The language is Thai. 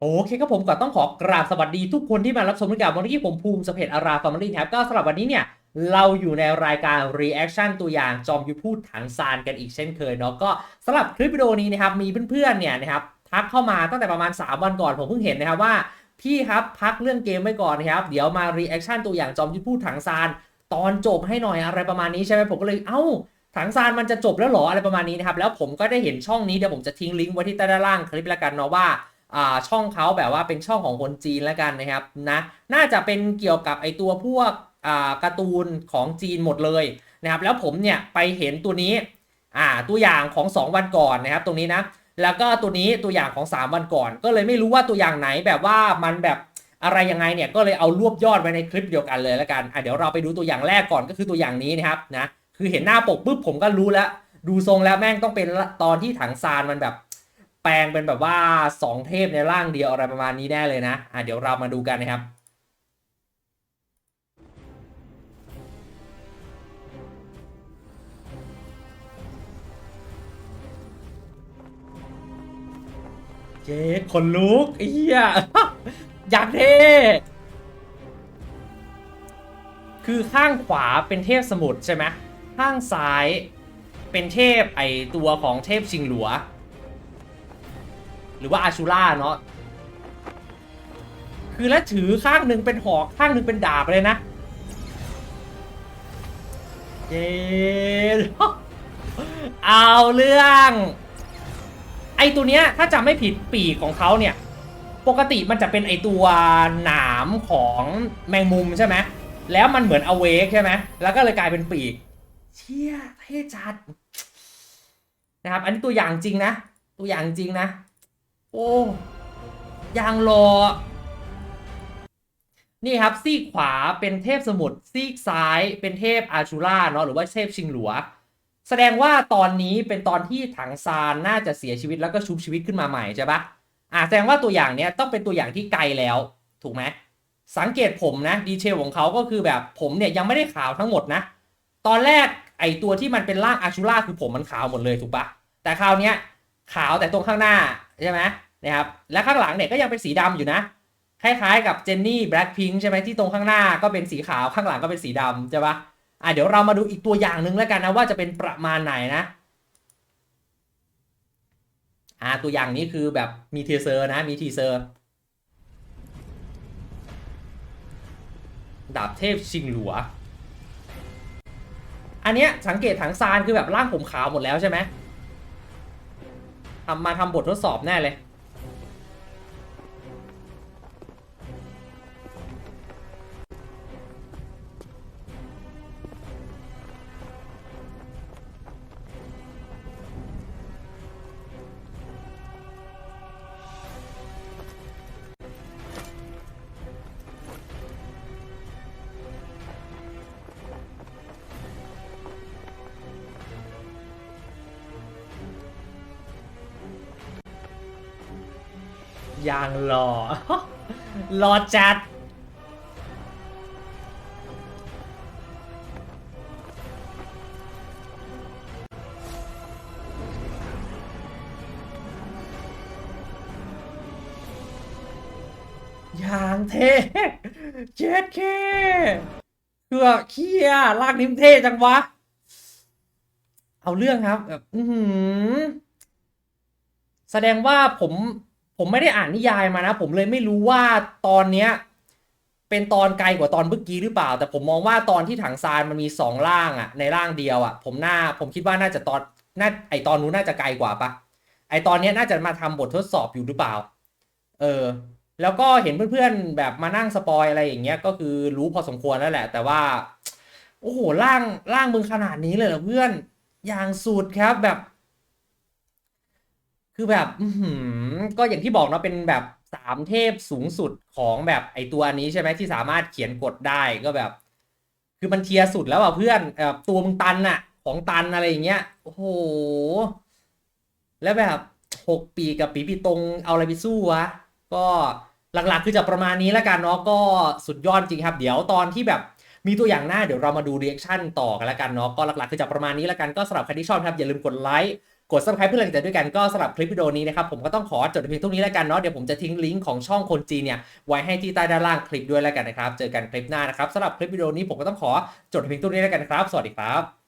โอเคครับผมก็ต้องขอกราบสวัสดีทุกคนที่มารับชมด้วยกันวันนี้ผมภูมิสเพชอาราฟาร์มลี่ครับก็สำหรับวันนี้เนี่ย เราอยู่ในรายการ reaction ตัวอย่างจอมยุทธพูดถังซานกันอีกเช่นเคยเนาะก็สำหรับคลิปวิดีโอนี้นะครับมีเพื่อนๆเนี่ยนะครับทักเข้ามาตั้งแต่ประมาณ 3 วันก่อน ผมเพิ่งเห็นนะครับว่า พี่ครับพักเรื่องเกมไว้ก่อนนะครับ เดี๋ยวมา reaction ตัวอย่างจอมยุทธพูดถังซานตอนจบให้หน่อยอะไรประมาณนี้ใช่ไหมผมก็เลยเอ้าถังซานมันจะจบแล้วหรออะไรประมาณนี้นะครับแล้วผมก็ได้เห็นช่องนี้เดี๋ยวผมจะทิ้งลิงก์ไว้ที่ใต้ด้านล่างคลิปแล้วกันเนาะว่า ช่องเขาแบบว่าเป็นช่องของคนจีนแล้วกันนะครับนะน่าจะเป็นเกี่ยวกับไอตัวพวกการ์ตูนของจีนหมดเลยนะครับแล้วผมเนี่ยไปเห็นตัวนี้อ่าตัวอย่างของ 2 วันก่อนนะครับตรงนี้นะแล้วก็ตัวนี้ตัวอย่างของ 3 วันก่อน ก็เลยไม่รู้ว่าตัวอย่างไหนแบบว่ามันแบบอะไรยังไงเนี่ยก็เลยเอารวบยอดไว้ในคลิปเดียวกันเลยแล้วกันอะเดี๋ยวเราไปดูตัวอย่างแรกก่อนก็คือตัวอย่างนี้นะครับนะคือเห็นหน้าปกปุ๊บผมก็รู้แล้ว ดูทรงแล้วแม่งต้องเป็นตอนที่ถังซานมันแบบ ลงเป็นแบบว่า 2 เทพในร่างเดียวอะไรประมาณนี้แน่เลยนะอะเดี๋ยวเรามาดูกันนะครับเจ๊คนลุกไอ้เหี้ยอยากเท่ คือข้างขวาเป็นเทพสมุทรใช่ไหมข้างซ้ายเป็นเทพไอตัวของเทพชิงหลัว หรือว่าอาชูล่าเนาะคือแล้วถือข้างหนึ่งเป็นหอกข้างหนึ่งเป็นดาบเลยนะเย้เอาเรื่อง ไอตัวเนี้ยถ้าจำไม่ผิดปีกของเขาเนี่ย ปกติมันจะเป็นไอตัวหนามของแมงมุมใช่ไหมแล้วมันเหมือนอเวกใช่ไหมแล้วก็เลยกลายเป็นปีก เชี่ยเท่จัดนะครับ อันนี้ตัวอย่างจริงนะ ตัวอย่างจริงนะ โอ้ยางรอ นี่ครับซีกขวาเป็นเทพสมุทรซีกซ้ายเป็นเทพอาชูล่าเนาะหรือว่าเทพชิงหลัว แสดงว่าตอนนี้เป็นตอนที่ถังซานน่าจะเสียชีวิตแล้วก็ชุบชีวิตขึ้นมาใหม่ใช่ปะอ่าแสดงว่าตัวอย่างเนี้ยต้องเป็นตัวอย่างที่ไกลแล้วถูกไหมสังเกตผมนะดีเทลของเขาก็คือแบบผมเนี่ยยังไม่ได้ขาวทั้งหมดนะ ตอนแรกไอตัวที่มันเป็นร่างอาชูล่าคือผมมันขาวหมดเลยถูกปะแต่คราวเนี้ยขาวแต่ตรงข้างหน้า ใช่ไหมนะครับและข้างหลังเนี่ยก็ยังเป็นสีดำอยู่นะ คล้ายๆกับเจนนี่แบล็คพิงค์ใช่ไหมที่ตรงข้างหน้าก็เป็นสีขาวข้างหลังก็เป็นสีดำใช่ปะอะเดี๋ยวเรามาดูอีกตัวอย่างหนึ่งแล้วกันนะว่าจะเป็นประมาณไหนนะอ่าตัวอย่างนี้คือแบบมีทีเซอร์นะมีทีเซอร์ดาบเทพชิงหลัว อันเนี้ยสังเกตถังซานคือแบบร่างผมขาวหมดแล้วใช่ไหม ทำมาทำบททดสอบแน่เลย ยางหล่อหล่อจัด ยางเท่เจ็ดเคเกือเคียลากนิ้มเท่จังวะ เอาเรื่องครับแบบอืแสดงว่าผม ผมไม่ได้อ่านนิยายมานะ ผมเลยไม่รู้ว่าตอนเนี้ยเป็นตอนไกลกว่าตอนเมื่อกี้หรือเปล่า แต่ผมมองว่าตอนที่ถังซานมันมีสองร่างอะในร่างเดียวอะผมน่าผมคิดว่าน่าจะตอนน่าไอตอนนู้นน่าจะไกลกว่าปะไอตอนเนี้ยน่าจะมาทำบททดสอบอยู่หรือเปล่า เออ แล้วก็เห็นเพื่อนๆแบบมานั่งสปอยอะไรอย่างเงี้ยก็คือรู้พอสมควรแล้วแหละ แต่ว่าโอ้โหร่างร่างมึงขนาดนี้เลยเหรอเพื่อนอย่างสุดครับแบบ คือแบบอืก็อย่างที่บอกเนาะเป็นแบบสามเทพสูงสุดของแบบไอตัวนี้ใช่ไหมที่สามารถเขียนกฎได้ก็แบบ คือมันเทียสุดแล้วอะเพื่อนแบบตัวมึงตันอะของตันอะไรอย่างเงี้ยโอ้โห แล้วแบบหกปีกับปีปีตรงเอาอะไรไปสู้วะก็หลักๆ คือจะประมาณนี้แล้วกันเนาะก็สุดยอดจริงครับ เดี๋ยวตอนที่แบบมีตัวอย่างหน้าเดี๋ยวเรามาดูเรีแอคชั่นต่อกันแล้วกันเนาะก็หลักๆ คือจะประมาณนี้แล้วกันก็สำหรับใครที่ชอบครับอย่าลืมกดไลค์ กด subscribe เพื่อแรงใจด้วยกันก็สำหรับคลิปวิดีโอนี้นะครับผมก็ต้องขอจบเพียงเท่านี้แล้วกันเนาะเดี๋ยวผมจะทิ้งลิงก์ของช่องคนจีนเนี่ยไว้ให้ที่ใต้ด้านล่างคลิปด้วยแล้วกันนะครับ เจอกันคลิปหน้านะครับสำหรับคลิปวิดีโอนี้ผมก็ต้องขอจบเพียงเท่านี้แล้วกันครับ สวัสดีครับ